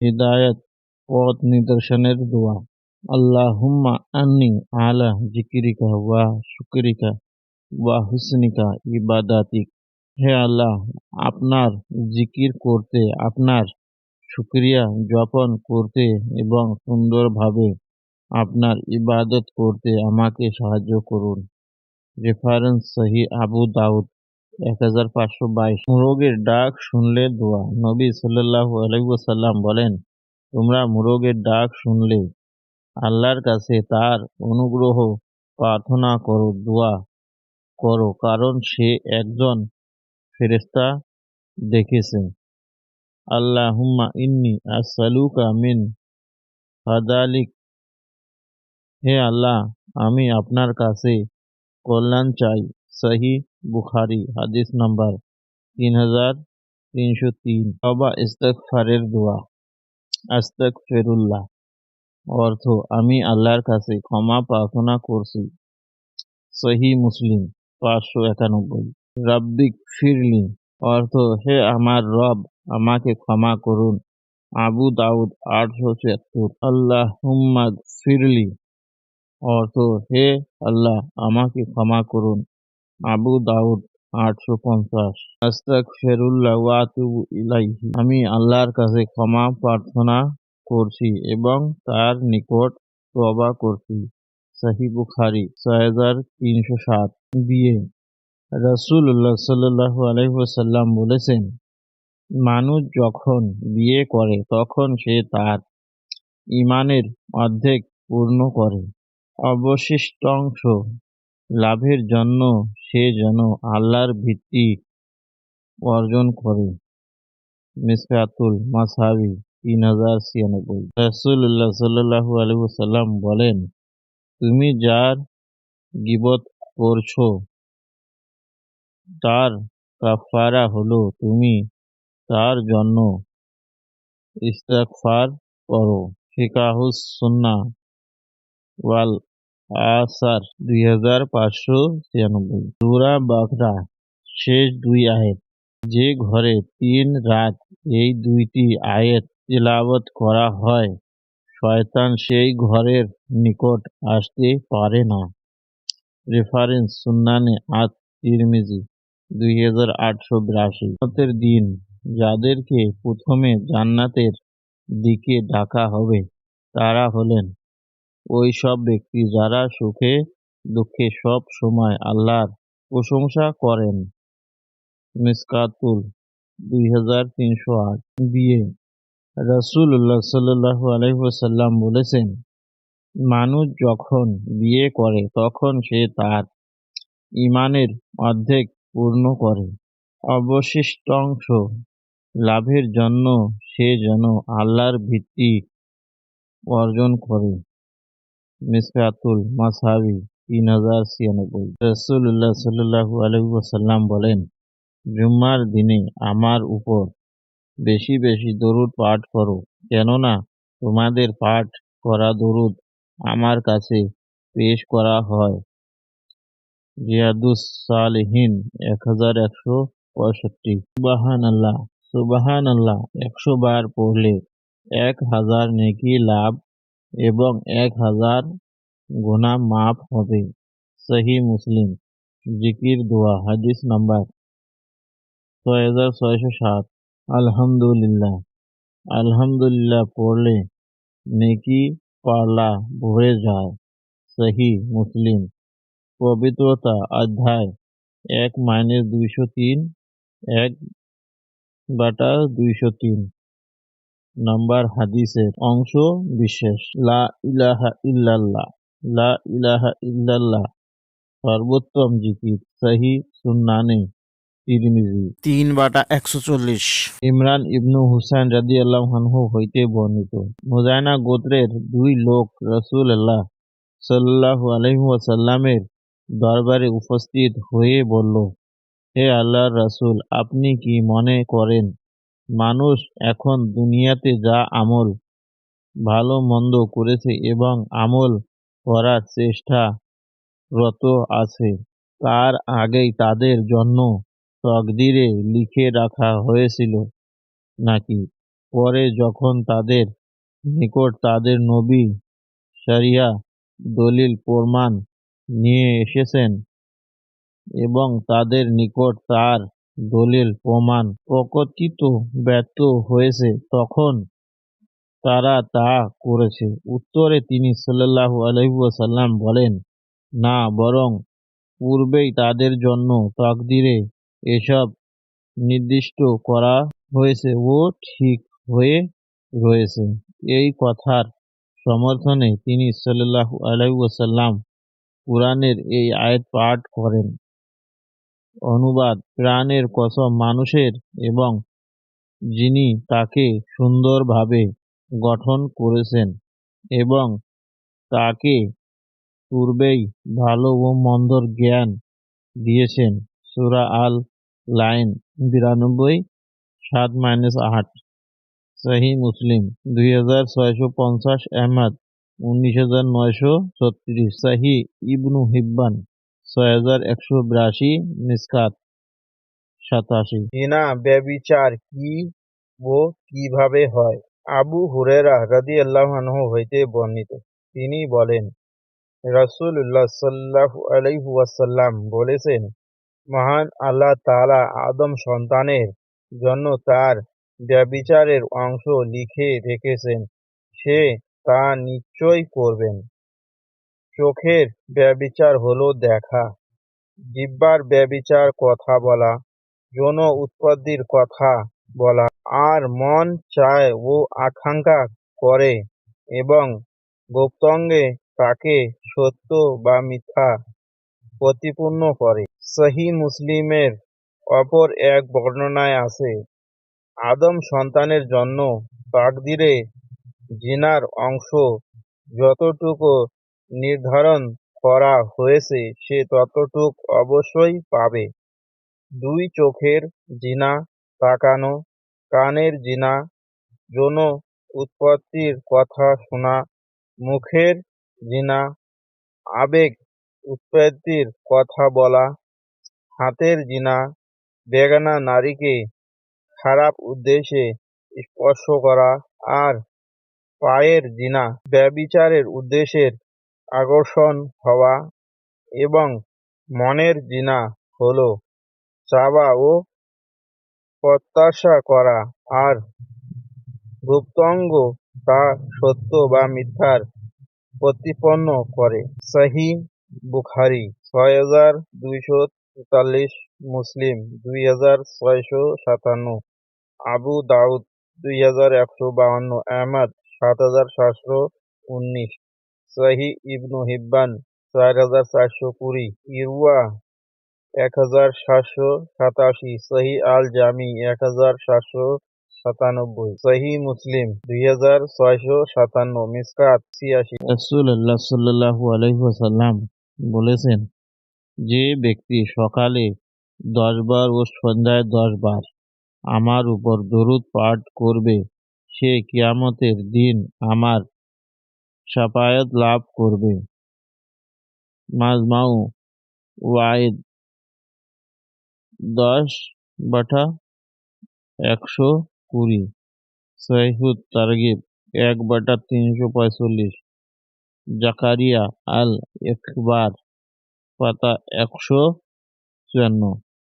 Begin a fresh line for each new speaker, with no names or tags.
হিদায়াত পথ নিদর্শনের দোয়া। আল্লাহুম্মা আন্নি আলা জিকিরিকা ওয়া শুকরিকা ওয়া হুসনিকা ইবাদাতিক। হে আল্লাহ, আপনার জিকির করতে, আপনার শুক্রিয়া যাপন করতে এবং সুন্দরভাবে আপনার ইবাদত করতে আমাকে সাহায্য করুন। রেফারেন্স সহি আবু দাউদ। এক হাজার পাঁচশো বাইশ। মুরগের ডাক শুনলে দোয়া। নবী সাল্লাহ বলেন, তোমরা মুরগের ডাক শুনলে, আল্লাহর কাছে তার অনুগ্রহ প্রার্থনা করো, দোয়া করো, কারণ সে একজন ফেরেস্তা দেখেছে আল্লাহ হুম্মা ইন্নি আসালুকা মিন হাদালিক। হে আল্লাহ, আমি আপনার কাছে কল্যাণ চাই। সহি বুখারি, হাদিস নাম্বার তিন হাজার তিনশো তিন। বাবা ইস্তফারের দোয়া। আস্তক ফেরুল্লাহ অর্থ, আমি আল্লাহর কাছে ক্ষমা প্রার্থনা করছি। সহি মুসলিম, পাঁচশো একানব্বই। রাব্বিক ফিরলি। অর্থ, হে আমার রব, আমাকে ক্ষমা করুন। আবু দাউদ, আটশো ছিয়াত্তর। আল্লাহ হুম্মাদ ফিরলি অর্থ, হে আল্লাহ, আমাকে ক্ষমা করুন। আবু দাউদ, আটশো পঞ্চাশ। আস্তাক ফেরুল্লাহ ওয়াতুবু ইলাইহি। আমি আল্লাহর কাছে ক্ষমা প্রার্থনা করছি এবং তার নিকট তবা করছি। সাহি বুখারি, ছয় তিনশো সাত। বিয়ে। রসুল্লাহ সাল্লাহ আলহিহাসাল্লাম বলেছেন, মানুষ যখন বিয়ে করে, তখন সে তার ইমানের অর্ধেক পূর্ণ করে। অবশিষ্টাংশ লাভের জন্য সে যেন আল্লাহর ভিত্তি অর্জন করে। মিসকাতুল মাসাবি তিন হাজার ছিয়ানব্বই। রসুল্লাহ সাল্লাহু আলহিসাল্লাম বলেন, তুমি যার গিবত করছ, তার কাফারা হলো তুমি তার জন্য ইস্তেগফার করো। ফিকাহুস সুন্না ওয়াল আসার দুই হাজার পাঁচশো ছিয়ানব্বই। সুরা বাকরা শেষ দুই আয়াত যে ঘরে তিন রাত এই দুইটি আয়াত তিলাবত করা হয়, শয়তান সেই ঘরের নিকট আসতে পারে না। রেফারেন্স সুন্নানে আত তিরমিজি, দুই হাজার আটশো বিরাশি। দিন যাদেরকে প্রথমে জান্নাতের দিকে ডাকা হবে, তারা হলেন ওই সব ব্যক্তি যারা সুখে, দুঃখে সব সময় আল্লাহর প্রশংসা করেন। মিসকাতুল দুই হাজার তিনশো আট বিয়ে। রসুল্লাহ সাল্লাহ আলহিহাসাল্লাম বলেছেন, মানুষ যখন বিয়ে করে, তখন সে তার ইমানের অর্ধেক পূর্ণ করে। অবশিষ্টাংশ লাভের জন্য সে যেন আল্লাহর ভিত্তি অর্জন করে। মিসকাতুল মাসাবি তিন হাজার ছিয়ানব্বই। রসুল্লাহ সাল্লু আলহিসাল্লাম বলেন, জুম্মার দিনে আমার উপর বেশি বেশি দরুদ পাঠ করো, কেননা তোমাদের পাঠ করা দরুদ আমার কাছে পেশ করা হয়। রিয়াদুস সালহীন এক হাজার একশো পঁয়ষট্টি। সুবাহান আল্লাহ সুবাহান আল্লাহ একশো বার পড়লে এক হাজার নেকি লাভ এবং এক হাজার গুণা মাফ হবে। সহি মুসলিম। জিকির, দোয়া। হাদিস নাম্বার ছয় হাজার ছয়শো সাত। আলহামদুলিল্লাহ। আলহামদুলিল্লাহ পড়লে নেকি পাল্লা ভরে যায়। সহি মুসলিম। পবিত্রতা অধ্যায় এক মাইনাস দুইশো তিন, এক বাটা দুইশো তিন। নম্বর হাদিসের অংশ বিশেষ। লা ইলাহা ইল্লাল্লাহ। লা ইলাহা ইল্লাল্লাহ। সর্বোত্তম জিকির। সহি সুন্নানে তিরমিজি।
তিন বাটা একশো চল্লিশ।
ইমরান ইবনু হুসাইন রাদি আল্লাহানহু হইতে বর্ণিত। মুজায়না গোত্রের দুই লোক রসুল আল্লাহ সাল্লাহ আলহিহাসাল্লামের দরবারে উপস্থিত হয়ে বলল হে আল্লাহর রাসূল আপনি কি মনে করেন মানুষ এখন দুনিয়াতে যা আমল, ভালো মন্দ করেছে এবং আমল করার চেষ্টা রত আছে, তার আগেই তাদের জন্য তকদিরে লিখে রাখা হয়েছিল নাকি? পরে যখন তাদের নিকট তাদের নবী শরিয়া দলিল প্রমাণ নিয়ে এসেছেন এবং তাদের নিকট তার দলিল, প্রমাণ প্রকটিত ব্যর্থ হয়েছে তখন তারা তা করেছে। উত্তরে তিনি সাল্লাল্লাহু আলাইহি ওয়াসাল্লাম বলেন, না, বরং পূর্বেই তাদের জন্য তাকদিরে এসব নির্দিষ্ট করা হয়েছে ও ঠিক হয়ে রয়েছে। এই কথার সমর্থনে তিনি সাল্লাল্লাহু আলাইহি ওয়াসাল্লাম কুরআনের এই আয়াত পাঠ করেন। অনুবাদ প্রাণের কসম মানুষের এবং যিনি তাকে সুন্দরভাবে গঠন করেছেন এবং তাকে পূর্বেই ভালো ও মন্দর জ্ঞান দিয়েছেন। সূরা আল লাইন বিরানব্বই, সাত মাইনাস আট। সাহি মুসলিম, দুই হাজার ছয়শো পঞ্চাশ আহমদ উনিশ হাজার নয়শো ছত্রিশ। সাহি ইবনু হিব্বান। ছয় হাজার একশো বিরাশি মিসকাত সাতাশি।
জিনা ব্যবিচার কি ও কীভাবে হয়? আবু হুরেরা রাদিয়াল্লাহু আনহু হইতে বর্ণিত। তিনি বলেন, রাসূলুল্লাহ সাল্লাল্লাহু আলাইহি ওয়াসাল্লাম বলেছেন, মহান আল্লাহ তাআলা আদম সন্তানের জন্য তার ব্যবিচারের অংশ লিখে রেখেছেন। সে তা নিশ্চয় করবেন। চোখের ব্যবিচার হলো দেখা। জিহ্বার ব্যবিচার কথা বলা, যৌন উৎপত্তির কথা বলা। আর মন চায় ও আকাঙ্ক্ষা করে এবং গুপ্তাঙ্গে তাকে সত্য বা মিথ্যা প্রতিপূর্ণ করে। সহি মুসলিমের অপর এক বর্ণনায় আছে, আদম সন্তানের জন্য তাকদিরে জিনার অংশ যতটুকু নির্ধারণ করা হয়েছে, সে ততটুক অবশ্যই পাবে। দুই চোখের জিনা তাকানো, কানের জিনা যৌন উৎপত্তির কথা শোনা, মুখের জিনা আবেগ উৎপত্তির কথা বলা, হাতের জিনা বেগানা নারীকে খারাপ উদ্দেশ্যে স্পর্শ করা, আর পায়ের জিনা ব্যবিচারের উদ্দেশ্যের আকর্ষণ হওয়া এবং মনের জিনা হলো চাওয়া ও প্রত্যাশা করা। আর গুপ্তাঙ্গ তা সত্য বা মিথ্যার প্রতিপন্ন করে। সহি বুখারি, ছয় হাজার দুইশো তেতাল্লিশ, মুসলিম, দুই হাজার ছয়শো সাতান্ন, আবু দাউদ, দুই হাজার একশো বাহান্ন আহমদ, সাত হাজার সাতশো উনিশ। সহি ইবনু হিব্বান চার হাজার চারশো কুড়ি ইরুয়া এক হাজার সাতশো সাতাশি সহি আল জামি এক হাজার সাতশো সাতানব্বই সহি মুসলিম দুই হাজার ছয়শো সাতান্ন মিসকাত ছিয়াশি
রাসূলুল্লাহ সাল্লাল্লাহু আলাইহি ওয়াসাল্লাম বলেছেন যে ব্যক্তি সকালে দশ বার ও সন্ধ্যায় দশ বার আমার উপর দরুদ পাঠ করবে সে কিয়ামতের দিন আমার শাফায়াত লাভ করবে। মাজমাউ ওয়াইদ দশ বাটা একশো কুড়ি। সৈহুদ তারগিব এক বাটা তিনশো পঁয়তাল্লিশ জাকারিয়া আল একবার পাতা একশো চুয়ান্ন।